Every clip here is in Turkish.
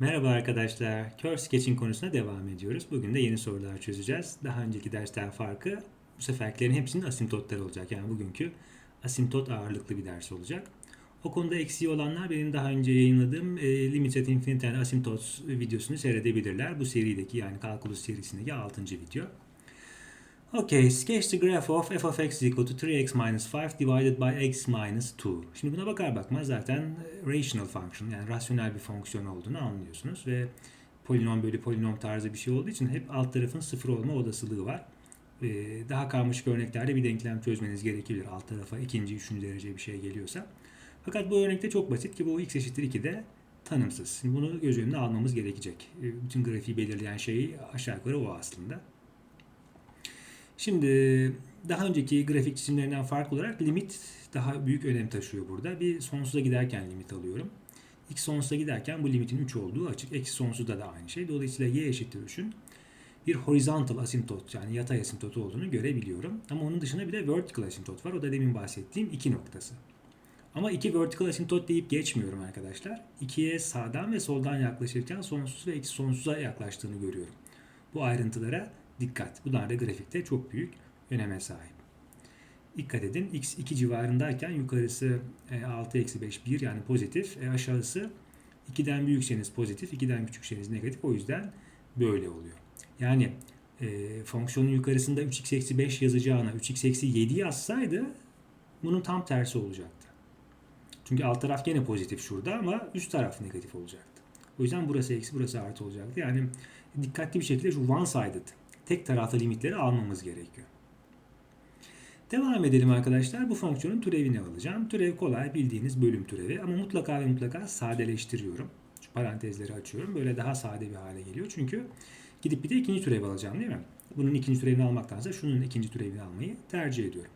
Merhaba arkadaşlar. Curve Sketching konusuna devam ediyoruz. Bugün de yeni sorular çözeceğiz. Daha önceki dersten farkı bu seferkilerin hepsinin asimptotları olacak. Yani bugünkü asimptot ağırlıklı bir ders olacak. O konuda eksiği olanlar benim daha önce yayınladığım e, Limited Infinite and Asymptotes videosunu seyredebilirler. Bu serideki yani Calculus serisindeki 6. video. Okay, sketch the graph of f of x is equal to 3x minus 5 divided by x minus 2. Şimdi buna bakar bakmaz zaten e, rational function yani rasyonel bir fonksiyon olduğunu anlıyorsunuz ve polinom bölü polinom tarzı bir şey olduğu için hep alt tarafın sıfır olma olasılığı var. Ee, daha karmaşık örneklerde bir denklem çözmeniz gerekebilir. Alt tarafa ikinci, üçüncü derece bir şey geliyorsa. Fakat bu örnekte çok basit ki bu x eşittir 2'de tanımsız. Şimdi bunu göz önüne almamız gerekecek. Ee, Bütün grafiği belirleyen şey aşağı yukarı o aslında. Şimdi daha önceki grafik çizimlerinden farklı olarak limit daha büyük önem taşıyor burada. Bir sonsuza giderken limit alıyorum. X sonsuza giderken bu limitin 3 olduğu açık. Eksi sonsuzda da aynı şey. Dolayısıyla y eşittir 3'ün bir horizontal asimtot yani yatay asimtot olduğunu görebiliyorum. Ama onun dışında bir de vertical asimtot var. O da demin bahsettiğim iki noktası. Ama iki vertical asimtot deyip geçmiyorum arkadaşlar. İkiye sağdan ve soldan yaklaşırken sonsuz ve eksi sonsuza yaklaştığını görüyorum. Bu ayrıntılara dikkat. Bunlar da grafikte çok büyük öneme sahip. Dikkat edin x 2 civarındayken yukarısı e, 6 eksi 5 1 yani pozitif. E, aşağısı 2'den büyükseniz pozitif 2'den küçükseniz negatif. O yüzden böyle oluyor. Yani e, fonksiyonun yukarısında 3x eksi 5 yazacağına 3x eksi 7 yazsaydı bunun tam tersi olacaktı. Çünkü alt taraf gene pozitif şurada ama üst taraf negatif olacaktı. O yüzden burası eksi burası artı olacaktı. Yani dikkatli bir şekilde şu one sided tek taraflı limitleri almamız gerekiyor. Devam edelim arkadaşlar. Bu fonksiyonun türevini alacağım. Türev kolay bildiğiniz bölüm türevi ama mutlaka ve mutlaka sadeleştiriyorum. Şu parantezleri açıyorum. Böyle daha sade bir hale geliyor. Çünkü gidip bir de ikinci türevi alacağım değil mi? Bunun ikinci türevini almaktansa şunun ikinci türevini almayı tercih ediyorum.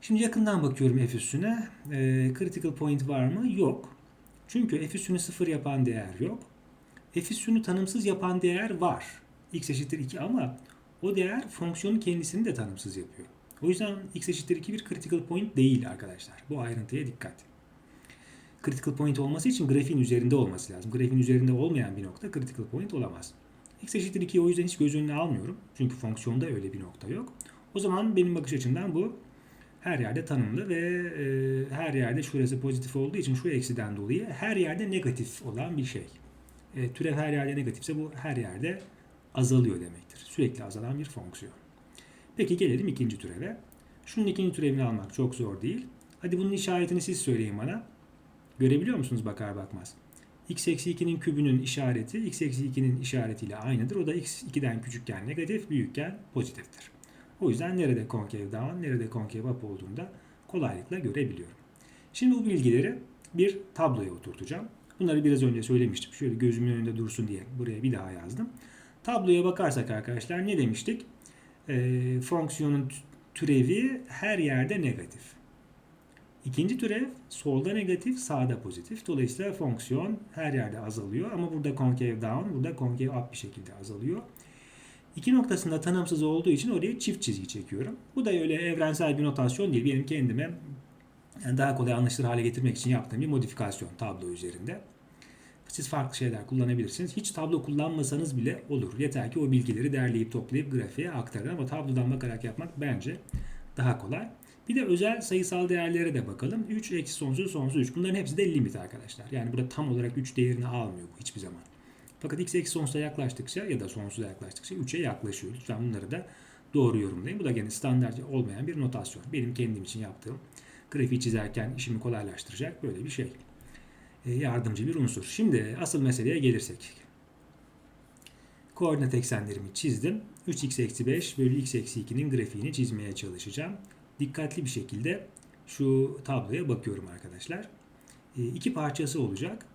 Şimdi yakından bakıyorum f üssüne. E, critical point var mı? Yok. Çünkü f üssünü sıfır yapan değer yok. F üssünü tanımsız yapan değer var. X eşittir 2 ama o değer fonksiyonun kendisini de tanımsız yapıyor. O yüzden x eşittir 2 bir critical point değil arkadaşlar. Bu ayrıntıya dikkat. Critical point olması için grafiğin üzerinde olması lazım. Grafiğin üzerinde olmayan bir nokta critical point olamaz. x eşittir 2'yi o yüzden hiç göz önüne almıyorum. Çünkü fonksiyonda öyle bir nokta yok. O zaman benim bakış açımdan bu her yerde tanımlı ve e, her yerde şurası pozitif olduğu için şu eksiden dolayı her yerde negatif olan bir şey. E, türev her yerde negatifse bu her yerde azalıyor demektir. Sürekli azalan bir fonksiyon. Peki gelelim ikinci türeve. Şunun ikinci türevini almak çok zor değil. Hadi bunun işaretini siz söyleyin bana. Görebiliyor musunuz bakar bakmaz? x eksi 2'nin kübünün işareti x eksi 2'nin işaretiyle aynıdır. O da x 2'den küçükken negatif, büyükken pozitiftir. O yüzden nerede concave down, nerede concave up olduğunu da kolaylıkla görebiliyorum. Şimdi bu bilgileri bir tabloya oturtacağım. Bunları biraz önce söylemiştim. Şöyle gözümün önünde dursun diye buraya bir daha yazdım. Tabloya bakarsak arkadaşlar ne demiştik? Ee, fonksiyonun türevi her yerde negatif. İkinci türev solda negatif, sağda pozitif. Dolayısıyla fonksiyon her yerde azalıyor ama burada concave down, burada concave up bir şekilde azalıyor. İki noktasında tanımsız olduğu için oraya çift çizgi çekiyorum. Bu da öyle evrensel bir notasyon değil. Benim kendime daha kolay anlaşılır hale getirmek için yaptığım bir modifikasyon tablo üzerinde. Siz farklı şeyler kullanabilirsiniz. Hiç tablo kullanmasanız bile olur. Yeter ki o bilgileri derleyip toplayıp grafiğe aktarın ama tablodan bakarak yapmak bence daha kolay. Bir de özel sayısal değerlere de bakalım. 3 eksi sonsuz sonsuz 3. Bunların hepsi de limit arkadaşlar. Yani burada tam olarak 3 değerini almıyor bu hiçbir zaman. Fakat x eksi sonsuza yaklaştıkça ya da sonsuza yaklaştıkça 3'e yaklaşıyor. Lütfen bunları da doğru yorumlayın. Bu da gene standart olmayan bir notasyon. Benim kendim için yaptığım grafiği çizerken işimi kolaylaştıracak böyle bir şey. E, yardımcı bir unsur. Şimdi asıl meseleye gelirsek. Koordinat eksenlerimi çizdim. 3x eksi 5 bölü x eksi 2'nin grafiğini çizmeye çalışacağım. Dikkatli bir şekilde şu tabloya bakıyorum arkadaşlar. E, iki parçası olacak.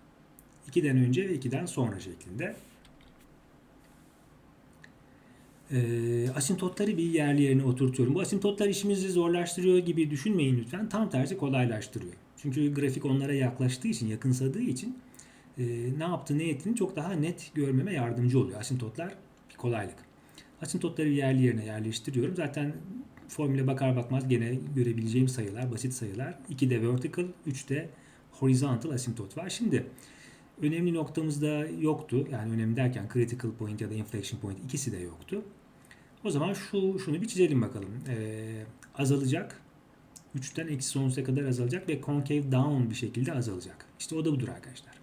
2'den önce ve 2'den sonra şeklinde. E, asintotları bir yerli yerine oturtuyorum. Bu asintotlar işimizi zorlaştırıyor gibi düşünmeyin lütfen. Tam tersi kolaylaştırıyor. Çünkü grafik onlara yaklaştığı için, yakınsadığı için e, ne yaptı, ne ettiğini çok daha net görmeme yardımcı oluyor. Asintotlar bir kolaylık. Asintotları yerli yerine yerleştiriyorum. Zaten formüle bakar bakmaz gene görebileceğim sayılar, basit sayılar. 2'de vertical, 3'te horizontal asintot var. Şimdi önemli noktamızda yoktu. Yani önemli derken critical point ya da inflection point ikisi de yoktu. O zaman şu şunu bir çizelim bakalım. Ee, azalacak. 3'ten eksi sonsuza kadar azalacak ve concave down bir şekilde azalacak. İşte o da budur arkadaşlar.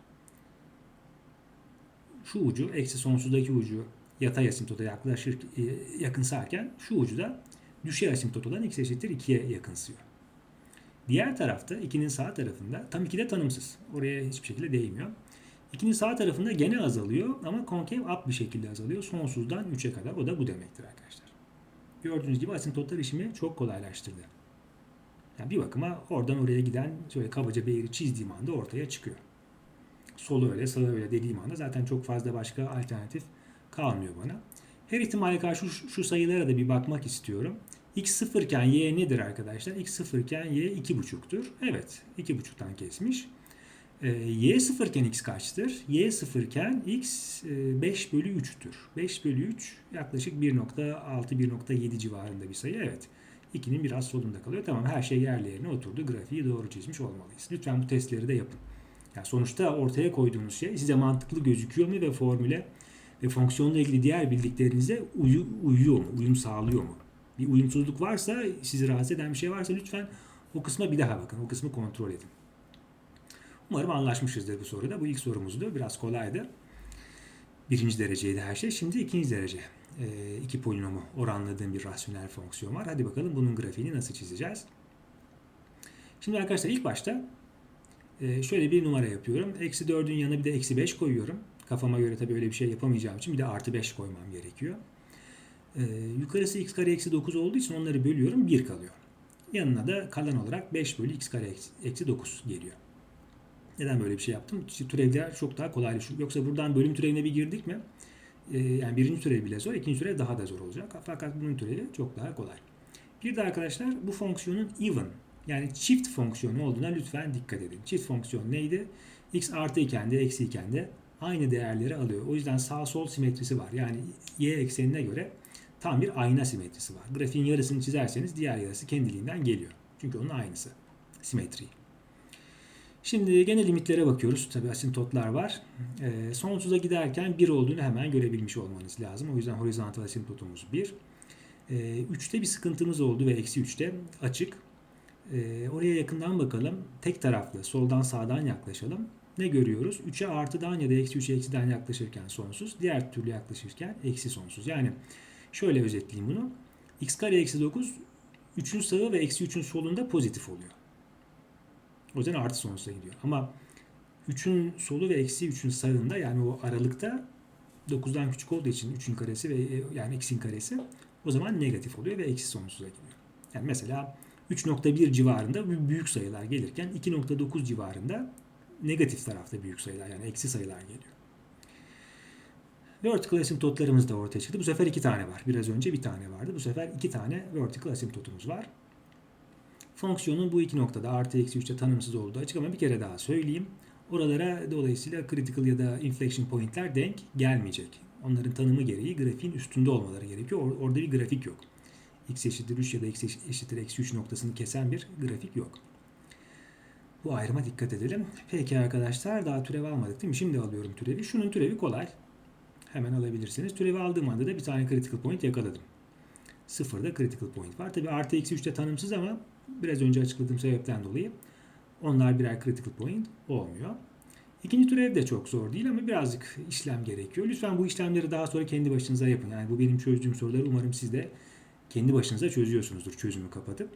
Şu ucu eksi sonsuzdaki ucu yatay asimtota yaklaşır e, yakınsarken şu ucu da düşey asimtot olan x eşittir 2'ye yakınsıyor. Diğer tarafta 2'nin sağ tarafında tam 2 de tanımsız. Oraya hiçbir şekilde değmiyor. 2'nin sağ tarafında gene azalıyor ama concave up bir şekilde azalıyor. Sonsuzdan 3'e kadar. O da bu demektir arkadaşlar. Gördüğünüz gibi asimptotlar işimi çok kolaylaştırdı. Yani bir bakıma oradan oraya giden şöyle kabaca bir eğri çizdiğim anda ortaya çıkıyor. Solu öyle, sağı öyle dediğim anda zaten çok fazla başka alternatif kalmıyor bana. Her ihtimale karşı şu, şu sayılara da bir bakmak istiyorum. X 0 iken Y nedir arkadaşlar? X 0 iken Y 2,5'tur. Evet, 2,5'tan kesmiş. E, y 0 iken X kaçtır? Y 0 iken X e, 5 bölü 3'tür. 5 bölü 3 yaklaşık 1.6-1.7 civarında bir sayı. Evet. 2'nin biraz solunda kalıyor. Tamam her şey yerli yerine oturdu. Grafiği doğru çizmiş olmalıyız. Lütfen bu testleri de yapın. Yani sonuçta ortaya koyduğunuz şey size mantıklı gözüküyor mu ve formüle ve fonksiyonla ilgili diğer bildiklerinize uyu, uyuyor mu? Uyum sağlıyor mu? Bir uyumsuzluk varsa, sizi rahatsız eden bir şey varsa lütfen o kısma bir daha bakın. O kısmı kontrol edin. Umarım anlaşmışızdır bu soruda. Bu ilk sorumuzdu. Biraz kolaydı. Birinci dereceydi her şey. Şimdi ikinci derece. E, iki polinomu oranladığım bir rasyonel fonksiyon var. Hadi bakalım bunun grafiğini nasıl çizeceğiz? Şimdi arkadaşlar ilk başta e, şöyle bir numara yapıyorum. Eksi 4'ün yanına bir de eksi 5 koyuyorum. Kafama göre tabii öyle bir şey yapamayacağım için bir de artı 5 koymam gerekiyor. E, yukarısı x kare eksi 9 olduğu için onları bölüyorum. 1 kalıyor. Yanına da kalan olarak 5 bölü x kare eksi 9 geliyor. Neden böyle bir şey yaptım? Türevler çok daha kolaylaşıyor. Yoksa buradan bölüm türevine bir girdik mi? E, yani birinci türev bile zor, ikinci türev daha da zor olacak. Fakat bunun türevi çok daha kolay. Bir de arkadaşlar bu fonksiyonun even yani çift fonksiyonu olduğuna lütfen dikkat edin. Çift fonksiyon neydi? x artı iken de eksi iken de aynı değerleri alıyor. O yüzden sağ sol simetrisi var. Yani y eksenine göre tam bir ayna simetrisi var. Grafiğin yarısını çizerseniz diğer yarısı kendiliğinden geliyor. Çünkü onun aynısı. Simetri. Şimdi gene limitlere bakıyoruz. Tabi asimptotlar var. E, sonsuza giderken 1 olduğunu hemen görebilmiş olmanız lazım. O yüzden horizontal asimptotumuz 1. E, 3'te bir sıkıntımız oldu ve eksi 3'te açık. E, oraya yakından bakalım. Tek taraflı soldan sağdan yaklaşalım. Ne görüyoruz? 3'e artıdan ya da eksi 3'e eksiden yaklaşırken sonsuz. Diğer türlü yaklaşırken eksi sonsuz. Yani şöyle özetleyeyim bunu. x kare eksi 9 3'ün sağı ve eksi 3'ün solunda pozitif oluyor. O yüzden artı sonsuza gidiyor. Ama 3'ün solu ve eksi 3'ün sağında yani o aralıkta 9'dan küçük olduğu için 3'ün karesi ve e, yani x'in karesi o zaman negatif oluyor ve eksi sonsuza gidiyor. Yani mesela 3.1 civarında büyük sayılar gelirken 2.9 civarında negatif tarafta büyük sayılar yani eksi sayılar geliyor. Vertical asymptotlarımız da ortaya çıktı. Bu sefer iki tane var. Biraz önce bir tane vardı. Bu sefer iki tane vertical asymptotumuz var. Fonksiyonun bu iki noktada artı eksi 3'te tanımsız olduğu açık ama bir kere daha söyleyeyim. Oralara dolayısıyla critical ya da inflection point'ler denk gelmeyecek. Onların tanımı gereği grafiğin üstünde olmaları gerekiyor. Or- orada bir grafik yok. x eşittir 3 ya da x eşittir eksi 3 noktasını kesen bir grafik yok. Bu ayrıma dikkat edelim. Peki arkadaşlar daha türev almadık değil mi? Şimdi alıyorum türevi. Şunun türevi kolay. Hemen alabilirsiniz. Türevi aldığım anda da bir tane critical point yakaladım. Sıfırda critical point var. Tabi artı eksi 3'te tanımsız ama biraz önce açıkladığım sebepten dolayı onlar birer critical point olmuyor. İkinci türev de çok zor değil ama birazcık işlem gerekiyor. Lütfen bu işlemleri daha sonra kendi başınıza yapın. Yani bu benim çözdüğüm soruları umarım siz de kendi başınıza çözüyorsunuzdur çözümü kapatıp.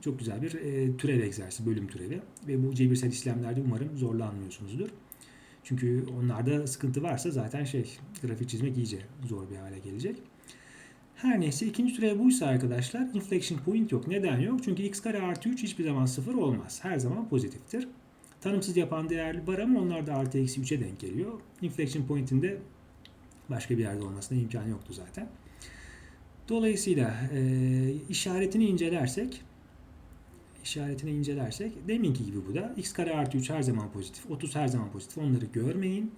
Çok güzel bir e, türev egzersizi, bölüm türevi. Ve bu cebirsel işlemlerde umarım zorlanmıyorsunuzdur. Çünkü onlarda sıkıntı varsa zaten şey grafik çizmek iyice zor bir hale gelecek. Her neyse ikinci türev buysa arkadaşlar inflection point yok. Neden yok? Çünkü x kare artı 3 hiçbir zaman sıfır olmaz. Her zaman pozitiftir. Tanımsız yapan değerli var ama onlar da artı eksi 3'e denk geliyor. Inflection point'in de başka bir yerde olmasına imkan yoktu zaten. Dolayısıyla e, işaretini incelersek işaretini incelersek deminki gibi bu da x kare artı 3 her zaman pozitif 30 her zaman pozitif onları görmeyin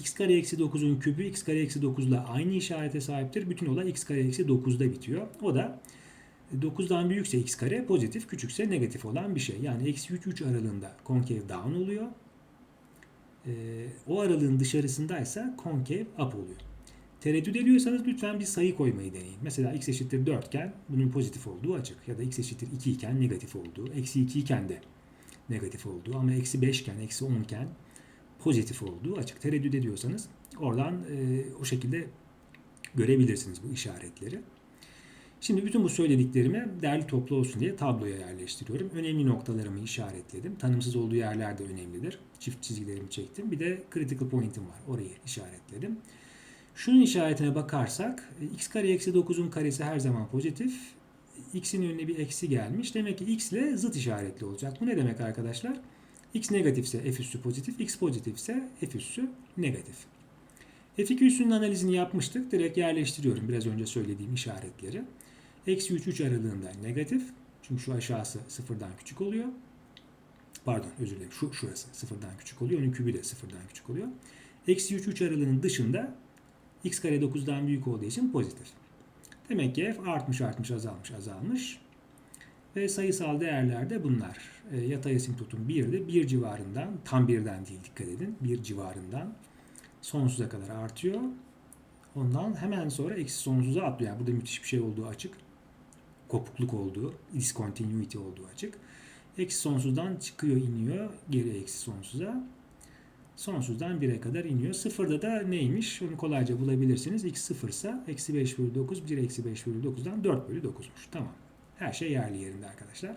x kare eksi 9'un küpü x kare eksi 9 ile aynı işarete sahiptir. Bütün olay x kare eksi 9'da bitiyor. O da 9'dan büyükse x kare pozitif, küçükse negatif olan bir şey. Yani eksi 3 3 aralığında concave down oluyor. E, o aralığın dışarısındaysa concave up oluyor. Tereddüt ediyorsanız lütfen bir sayı koymayı deneyin. Mesela x eşittir 4 iken bunun pozitif olduğu açık. Ya da x eşittir 2 iken negatif olduğu. Eksi 2 iken de negatif olduğu. Ama eksi 5 iken, eksi 10 iken pozitif olduğu açık. Tereddüt ediyorsanız oradan e, o şekilde görebilirsiniz bu işaretleri. Şimdi bütün bu söylediklerimi derli toplu olsun diye tabloya yerleştiriyorum. Önemli noktalarımı işaretledim. Tanımsız olduğu yerler de önemlidir. Çift çizgilerimi çektim. Bir de critical point'im var. Orayı işaretledim. Şunun işaretine bakarsak x kare eksi 9'un karesi her zaman pozitif. x'in önüne bir eksi gelmiş. Demek ki x ile zıt işaretli olacak. Bu ne demek arkadaşlar? X negatifse f üssü pozitif, x pozitifse f üssü negatif. F2 üssünün analizini yapmıştık. Direkt yerleştiriyorum biraz önce söylediğim işaretleri. Eksi 3 3 aralığında negatif. Çünkü şu aşağısı sıfırdan küçük oluyor. Pardon özür dilerim. Şu şurası sıfırdan küçük oluyor. Onun kübü de sıfırdan küçük oluyor. Eksi 3 3 aralığının dışında x kare 9'dan büyük olduğu için pozitif. Demek ki f artmış artmış azalmış azalmış. Ve sayısal değerlerde bunlar. E, yatay asimtotun 1'de 1 civarından tam birden değil dikkat edin. 1 civarından sonsuza kadar artıyor. Ondan hemen sonra eksi sonsuza atlıyor. Yani burada müthiş bir şey olduğu açık. Kopukluk olduğu, discontinuity olduğu açık. Eksi sonsuzdan çıkıyor iniyor geri eksi sonsuza. Sonsuzdan 1'e kadar iniyor. Sıfırda da neymiş? Onu kolayca bulabilirsiniz. x sıfırsa eksi 5 bölü 9, 1 eksi 5 bölü 9'dan 4 bölü 9'muş. Tamam. Her şey yerli yerinde arkadaşlar.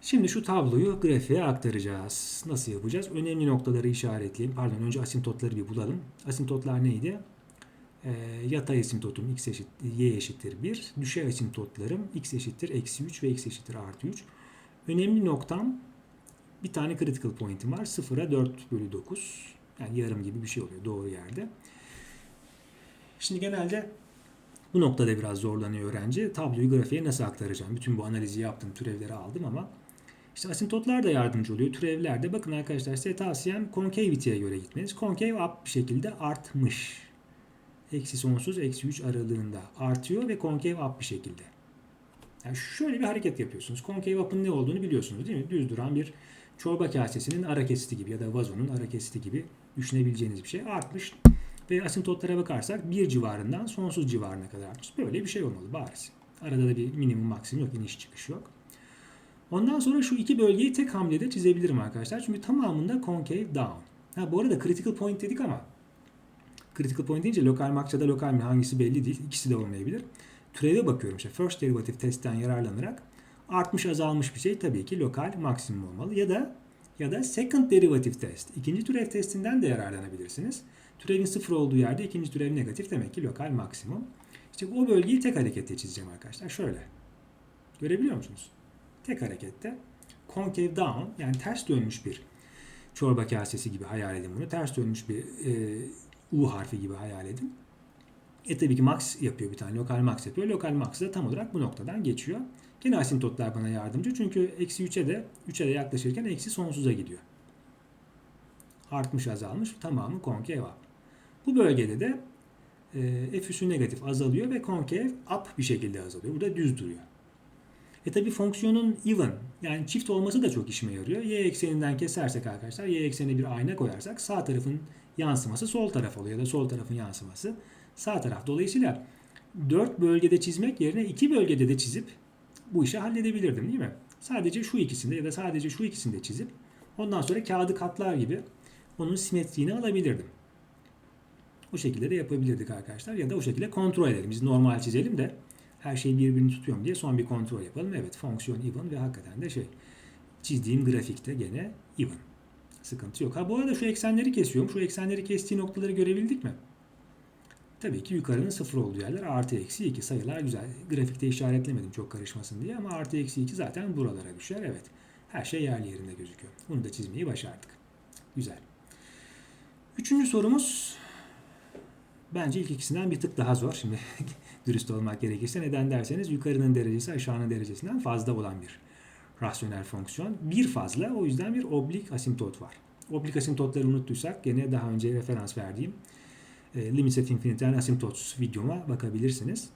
Şimdi şu tabloyu grafiğe aktaracağız. Nasıl yapacağız? Önemli noktaları işaretleyelim. Pardon önce asimptotları bir bulalım. Asimptotlar neydi? Ee, yatay asimptotum x eşit, y eşittir 1. Düşey asimptotlarım x eşittir eksi 3 ve x eşittir artı 3. Önemli noktam bir tane critical point'im var. 0'a 4 bölü 9. Yani yarım gibi bir şey oluyor doğru yerde. Şimdi genelde bu noktada biraz zorlanıyor öğrenci. Tabloyu grafiğe nasıl aktaracağım? Bütün bu analizi yaptım, türevleri aldım ama işte asimptotlar da yardımcı oluyor. Türevler de bakın arkadaşlar size tavsiyem concavity'ye göre gitmeniz. Concave up bir şekilde artmış. Eksi sonsuz eksi 3 aralığında artıyor ve concave up bir şekilde. Yani şöyle bir hareket yapıyorsunuz. Concave up'ın ne olduğunu biliyorsunuz değil mi? Düz duran bir çorba kasesinin ara kesiti gibi ya da vazonun ara kesiti gibi düşünebileceğiniz bir şey artmış. Ve asimptotlara bakarsak bir civarından sonsuz civarına kadar artmış. Böyle bir şey olmalı bariz. Arada da bir minimum maksimum yok, iniş çıkış yok. Ondan sonra şu iki bölgeyi tek hamlede çizebilirim arkadaşlar. Çünkü tamamında concave down. Ha, bu arada critical point dedik ama critical point deyince lokal makçada lokal mi hangisi belli değil. İkisi de olmayabilir. Türeve bakıyorum işte first derivative testten yararlanarak artmış azalmış bir şey tabii ki lokal maksimum olmalı. Ya da ya da second derivative test. ikinci türev testinden de yararlanabilirsiniz. Türevin sıfır olduğu yerde ikinci türev negatif demek ki lokal maksimum. İşte o bölgeyi tek harekette çizeceğim arkadaşlar. Şöyle. Görebiliyor musunuz? Tek harekette concave down yani ters dönmüş bir çorba kasesi gibi hayal edin bunu. Ters dönmüş bir e, U harfi gibi hayal edin. E tabii ki max yapıyor bir tane. Lokal max yapıyor. Lokal max da tam olarak bu noktadan geçiyor. Gene asimptotlar bana yardımcı. Çünkü eksi 3'e de 3'e de yaklaşırken eksi sonsuza gidiyor. Artmış azalmış tamamı up. Bu bölgede de e, f üssü negatif azalıyor ve concave up bir şekilde azalıyor. Burada düz duruyor. E tabi fonksiyonun even yani çift olması da çok işime yarıyor. Y ekseninden kesersek arkadaşlar y eksenine bir ayna koyarsak sağ tarafın yansıması sol taraf oluyor ya da sol tarafın yansıması sağ taraf. Dolayısıyla 4 bölgede çizmek yerine 2 bölgede de çizip bu işi halledebilirdim değil mi? Sadece şu ikisinde ya da sadece şu ikisinde çizip ondan sonra kağıdı katlar gibi onun simetriğini alabilirdim. O şekilde de yapabilirdik arkadaşlar. Ya da o şekilde kontrol edelim. Biz normal çizelim de her şey birbirini tutuyor diye son bir kontrol yapalım. Evet fonksiyon even ve hakikaten de şey çizdiğim grafikte gene even. Sıkıntı yok. Ha bu arada şu eksenleri kesiyorum. Şu eksenleri kestiği noktaları görebildik mi? Tabii ki yukarının sıfır olduğu yerler artı eksi 2 sayılar güzel. Grafikte işaretlemedim çok karışmasın diye ama artı eksi 2 zaten buralara düşer. Evet her şey yerli yerinde gözüküyor. Bunu da çizmeyi başardık. Güzel. Üçüncü sorumuz bence ilk ikisinden bir tık daha zor. Şimdi dürüst olmak gerekirse neden derseniz yukarının derecesi aşağının derecesinden fazla olan bir rasyonel fonksiyon. Bir fazla o yüzden bir oblik asimptot var. Oblik asimptotları unuttuysak gene daha önce referans verdiğim e, Limits at Infinity'den Asymptotes videoma bakabilirsiniz.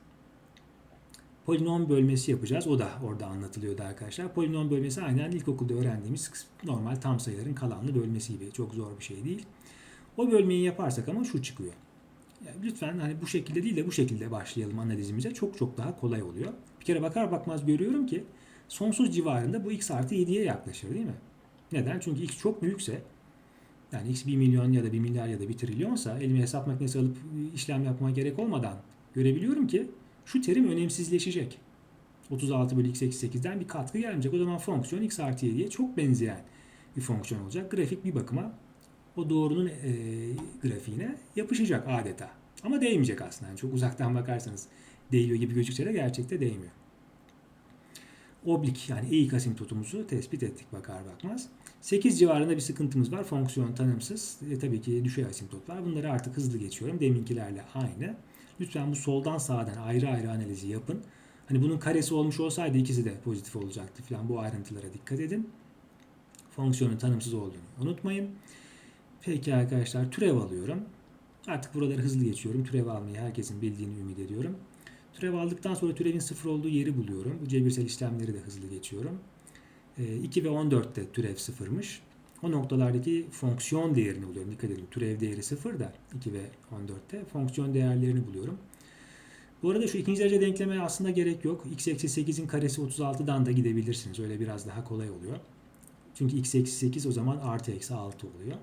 polinom bölmesi yapacağız. O da orada anlatılıyordu arkadaşlar. Polinom bölmesi aynen ilkokulda öğrendiğimiz normal tam sayıların kalanlı bölmesi gibi. Çok zor bir şey değil. O bölmeyi yaparsak ama şu çıkıyor. Lütfen hani bu şekilde değil de bu şekilde başlayalım analizimize. Çok çok daha kolay oluyor. Bir kere bakar bakmaz görüyorum ki sonsuz civarında bu x artı 7'ye yaklaşır değil mi? Neden? Çünkü x çok büyükse yani x 1 milyon ya da 1 milyar ya da 1 trilyonsa elime hesap makinesi alıp işlem yapmama gerek olmadan görebiliyorum ki şu terim önemsizleşecek. 36 bölü x eksi 8'den bir katkı gelmeyecek. O zaman fonksiyon x artı 7'ye çok benzeyen bir fonksiyon olacak. Grafik bir bakıma o doğrunun e, grafiğine yapışacak adeta. Ama değmeyecek aslında. Yani çok uzaktan bakarsanız değiyor gibi gözükse de gerçekte değmiyor. Oblik yani eğik asimptotumuzu tespit ettik bakar bakmaz. 8 civarında bir sıkıntımız var. Fonksiyon tanımsız. E, tabii ki düşey asimptot var. Bunları artık hızlı geçiyorum. Deminkilerle aynı. Lütfen bu soldan sağdan ayrı ayrı analizi yapın. Hani bunun karesi olmuş olsaydı ikisi de pozitif olacaktı falan. Bu ayrıntılara dikkat edin. Fonksiyonun tanımsız olduğunu unutmayın. Peki arkadaşlar türev alıyorum. Artık buraları hızlı geçiyorum. Türev almayı herkesin bildiğini ümit ediyorum. Türev aldıktan sonra türevin sıfır olduğu yeri buluyorum. Bu cebirsel işlemleri de hızlı geçiyorum. 2 ve 14'te türev sıfırmış. O noktalardaki fonksiyon değerini buluyorum. Dikkat edin türev değeri sıfır da 2 ve 14'te fonksiyon değerlerini buluyorum. Bu arada şu ikinci derece denkleme aslında gerek yok. x eksi 8'in karesi 36'dan da gidebilirsiniz. Öyle biraz daha kolay oluyor. Çünkü x eksi 8 o zaman artı eksi 6 oluyor.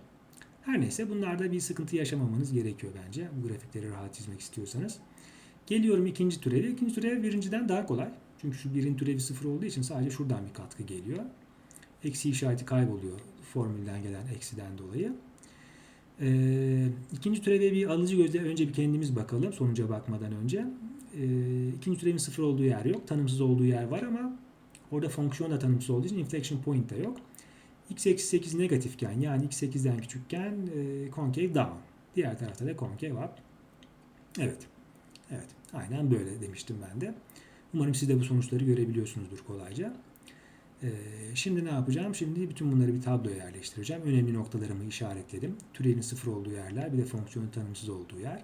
Her neyse bunlarda bir sıkıntı yaşamamanız gerekiyor bence. Bu grafikleri rahat çizmek istiyorsanız. Geliyorum ikinci türevi. İkinci türev birinciden daha kolay. Çünkü şu birin türevi sıfır olduğu için sadece şuradan bir katkı geliyor. Eksi işareti kayboluyor formülden gelen eksiden dolayı. Ee, ikinci türeve bir alıcı gözle önce bir kendimiz bakalım sonuca bakmadan önce. Ee, ikinci türevin sıfır olduğu yer yok. Tanımsız olduğu yer var ama orada fonksiyon da tanımsız olduğu için inflection point de yok. X eksi 8 negatifken yani x 8'den küçükken e, concave down. Diğer tarafta da concave up. Evet. Evet. Aynen böyle demiştim ben de. Umarım siz de bu sonuçları görebiliyorsunuzdur kolayca. Ee, şimdi ne yapacağım? Şimdi bütün bunları bir tabloya yerleştireceğim. Önemli noktalarımı işaretledim. Türevin sıfır olduğu yerler, bir de fonksiyonun tanımsız olduğu yer.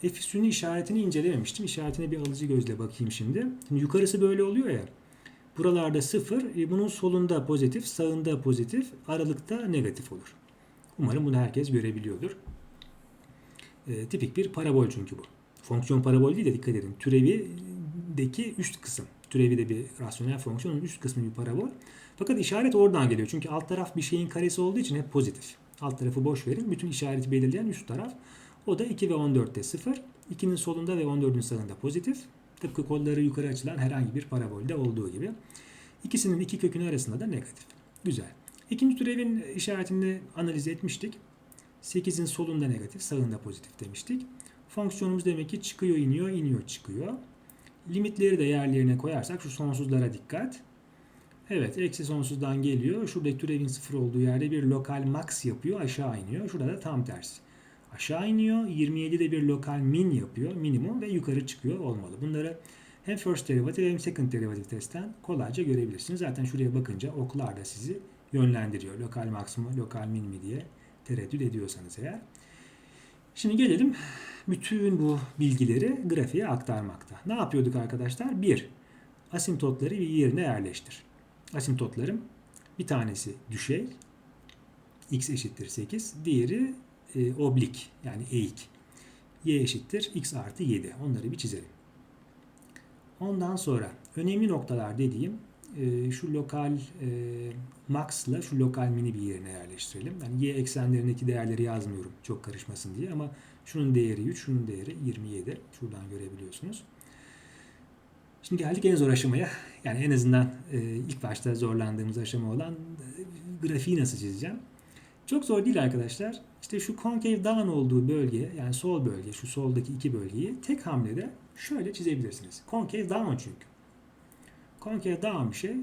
F üstünün işaretini incelememiştim. İşaretine bir alıcı gözle bakayım şimdi. Şimdi yukarısı böyle oluyor ya. Buralarda sıfır, e, bunun solunda pozitif, sağında pozitif, aralıkta negatif olur. Umarım bunu herkes görebiliyordur. E, tipik bir parabol çünkü bu. Fonksiyon parabol değil de dikkat edin. Türevideki üst kısım. Türevi de bir rasyonel fonksiyonun üst kısmı bir parabol. Fakat işaret oradan geliyor. Çünkü alt taraf bir şeyin karesi olduğu için hep pozitif. Alt tarafı boş verin. Bütün işareti belirleyen üst taraf. O da 2 ve 14'te 0. 2'nin solunda ve 14'ün sağında pozitif. Tıpkı kolları yukarı açılan herhangi bir parabolde olduğu gibi. İkisinin iki kökünü arasında da negatif. Güzel. İkinci türevin işaretini analiz etmiştik. 8'in solunda negatif, sağında pozitif demiştik. Fonksiyonumuz demek ki çıkıyor, iniyor, iniyor, çıkıyor. Limitleri de yerlerine koyarsak şu sonsuzlara dikkat. Evet, eksi sonsuzdan geliyor. Şurada türevin sıfır olduğu yerde bir lokal max yapıyor, aşağı iniyor. Şurada da tam tersi. Aşağı iniyor, 27'de bir lokal min yapıyor, minimum ve yukarı çıkıyor olmalı. Bunları hem first derivative hem second derivative testten kolayca görebilirsiniz. Zaten şuraya bakınca oklar da sizi yönlendiriyor. Lokal maksimum, lokal min mi diye tereddüt ediyorsanız eğer. Şimdi gelelim bütün bu bilgileri grafiğe aktarmakta. Ne yapıyorduk arkadaşlar? 1. Asimptotları bir yerine yerleştir. Asimptotlarım bir tanesi düşey, x eşittir 8. Diğeri e, oblik yani eğik. y eşittir x artı 7. Onları bir çizelim. Ondan sonra önemli noktalar dediğim e, şu lokal e, max ile şu lokal mini bir yerine yerleştirelim. Yani y eksenlerindeki değerleri yazmıyorum çok karışmasın diye ama şunun değeri 3, şunun değeri 27. Şuradan görebiliyorsunuz. Şimdi geldik en zor aşamaya. Yani en azından e, ilk başta zorlandığımız aşama olan e, grafiği nasıl çizeceğim. Çok zor değil arkadaşlar. İşte şu concave down olduğu bölge yani sol bölge şu soldaki iki bölgeyi tek hamlede şöyle çizebilirsiniz. Concave down çünkü. Concave down bir şey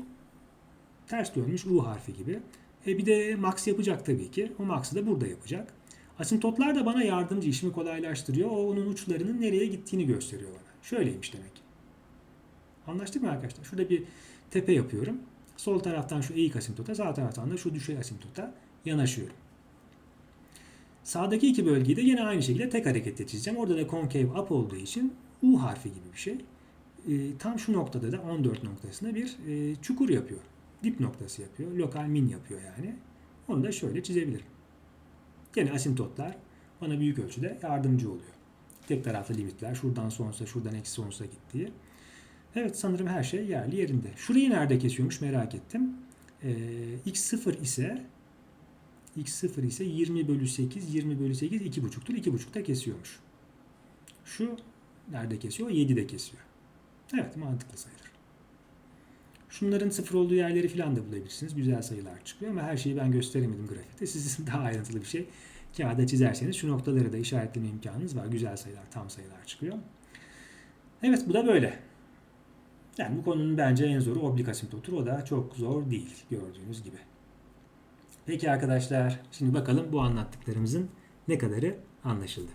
ters dönmüş U harfi gibi. E bir de max yapacak tabii ki. O max'ı da burada yapacak. Asimptotlar da bana yardımcı, işimi kolaylaştırıyor. O onun uçlarının nereye gittiğini gösteriyor bana. Şöyleymiş demek. Anlaştık mı arkadaşlar? Şurada bir tepe yapıyorum. Sol taraftan şu eğik asimptota, sağ taraftan da şu düşey asimptota yanaşıyorum. Sağdaki iki bölgeyi de yine aynı şekilde tek hareketle çizeceğim. Orada da concave up olduğu için U harfi gibi bir şey. e, tam şu noktada da 14 noktasında bir e, çukur yapıyor. Dip noktası yapıyor. Lokal min yapıyor yani. Onu da şöyle çizebilirim. Gene asimptotlar bana büyük ölçüde yardımcı oluyor. Tek taraflı limitler şuradan sonsuza şuradan eksi sonsuza gittiği. Evet sanırım her şey yerli yerinde. Şurayı nerede kesiyormuş merak ettim. Ee, x0 ise x0 ise 20 bölü 8 20 bölü 8 2,5'tur. 2,5'ta kesiyormuş. Şu nerede kesiyor? 7'de kesiyor. Evet mantıklı sayılır. Şunların sıfır olduğu yerleri falan da bulabilirsiniz. Güzel sayılar çıkıyor ama her şeyi ben gösteremedim grafikte. Sizin daha ayrıntılı bir şey kağıda çizerseniz şu noktaları da işaretleme imkanınız var. Güzel sayılar, tam sayılar çıkıyor. Evet bu da böyle. Yani bu konunun bence en zoru oblik asimtotur. O da çok zor değil gördüğünüz gibi. Peki arkadaşlar şimdi bakalım bu anlattıklarımızın ne kadarı anlaşıldı.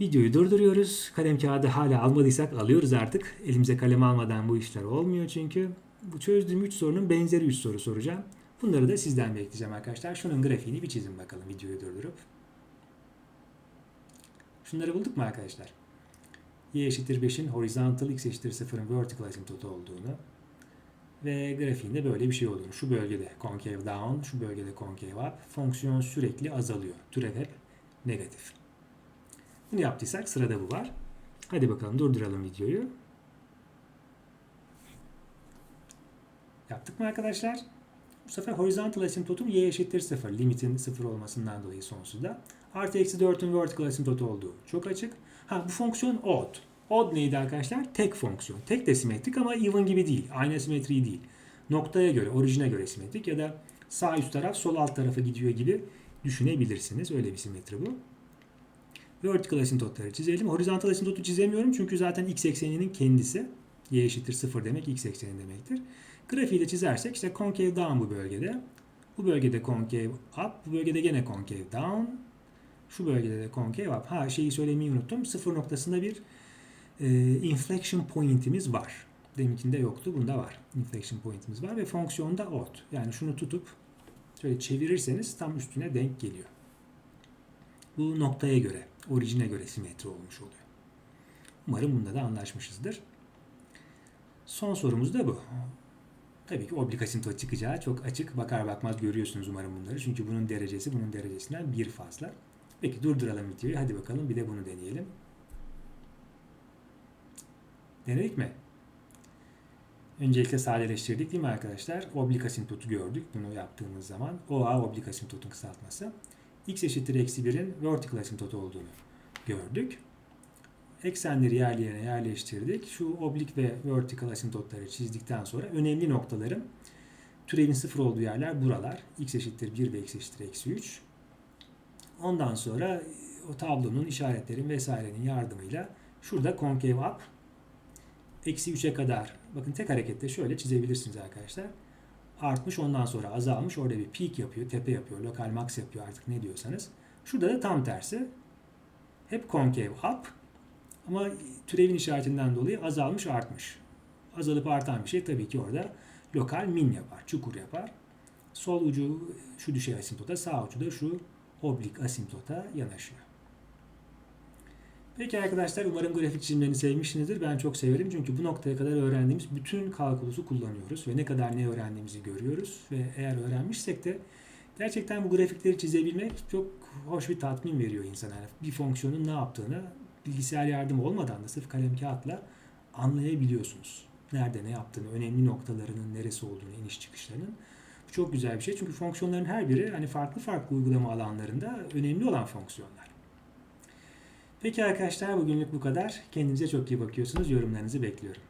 Videoyu durduruyoruz. Kalem kağıdı hala almadıysak alıyoruz artık. Elimize kalem almadan bu işler olmuyor çünkü. Bu çözdüğüm 3 sorunun benzeri 3 soru soracağım. Bunları da sizden bekleyeceğim arkadaşlar. Şunun grafiğini bir çizin bakalım videoyu durdurup. Şunları bulduk mu arkadaşlar? y eşittir 5'in horizontal, x eşittir 0'ın vertical asimtotu olduğunu ve grafiğinde böyle bir şey olduğunu. Şu bölgede concave down, şu bölgede concave up. Fonksiyon sürekli azalıyor. Türev hep negatif. Bunu yaptıysak sırada bu var. Hadi bakalım durduralım videoyu. Yaptık mı arkadaşlar? Bu sefer horizontal asimtotum y eşittir 0. Limitin 0 olmasından dolayı sonsuzda. Artı eksi 4'ün vertical asimtotu olduğu çok açık. Ha bu fonksiyon odd. Odd neydi arkadaşlar? Tek fonksiyon. Tek de simetrik ama even gibi değil. Aynı simetri değil. Noktaya göre, orijine göre simetrik ya da sağ üst taraf sol alt tarafa gidiyor gibi düşünebilirsiniz. Öyle bir simetri bu. Vertical asintotları çizelim. Horizontal asintotu çizemiyorum çünkü zaten x ekseninin kendisi. y eşittir 0 demek x ekseni demektir. Grafiği de çizersek işte concave down bu bölgede. Bu bölgede concave up. Bu bölgede gene concave down. Şu bölgede de concave up. Ha şeyi söylemeyi unuttum. Sıfır noktasında bir e, inflection point'imiz var. Deminkinde yoktu. Bunda var. Inflection point'imiz var ve fonksiyonda odd. Yani şunu tutup şöyle çevirirseniz tam üstüne denk geliyor. Bu noktaya göre, orijine göre simetri olmuş oluyor. Umarım bunda da anlaşmışızdır. Son sorumuz da bu. Tabii ki oblik asintot çıkacağı çok açık. Bakar bakmaz görüyorsunuz umarım bunları. Çünkü bunun derecesi bunun derecesinden bir fazla. Peki durduralım videoyu. Hadi bakalım bir de bunu deneyelim. Denedik mi? Öncelikle sadeleştirdik değil mi arkadaşlar? Oblik asintotu gördük bunu yaptığımız zaman. OA oblik asintotun kısaltması. X eşittir eksi 1'in vertical asintotu olduğunu gördük. Eksenleri yerli yerine yerleştirdik. Şu oblik ve vertical asintotları çizdikten sonra önemli noktalarım türevin sıfır olduğu yerler buralar. X eşittir 1 ve X eşittir eksi 3. Ondan sonra o tablonun işaretlerin vesairenin yardımıyla şurada concave up eksi 3'e kadar bakın tek harekette şöyle çizebilirsiniz arkadaşlar. Artmış ondan sonra azalmış orada bir peak yapıyor, tepe yapıyor, lokal max yapıyor artık ne diyorsanız. Şurada da tam tersi. Hep concave up ama türevin işaretinden dolayı azalmış artmış. Azalıp artan bir şey tabii ki orada lokal min yapar, çukur yapar. Sol ucu şu düşey asimptota, sağ ucu da şu oblik asimptota yanaşıyor. Peki arkadaşlar umarım grafik çizimlerini sevmişsinizdir. Ben çok severim çünkü bu noktaya kadar öğrendiğimiz bütün kalkulusu kullanıyoruz ve ne kadar ne öğrendiğimizi görüyoruz ve eğer öğrenmişsek de gerçekten bu grafikleri çizebilmek çok hoş bir tatmin veriyor insana. Yani bir fonksiyonun ne yaptığını bilgisayar yardımı olmadan da sırf kalem kağıtla anlayabiliyorsunuz. Nerede ne yaptığını, önemli noktalarının neresi olduğunu, iniş çıkışlarının. Bu çok güzel bir şey çünkü fonksiyonların her biri hani farklı farklı uygulama alanlarında önemli olan fonksiyonlar. Peki arkadaşlar bugünlük bu kadar. Kendinize çok iyi bakıyorsunuz. Yorumlarınızı bekliyorum.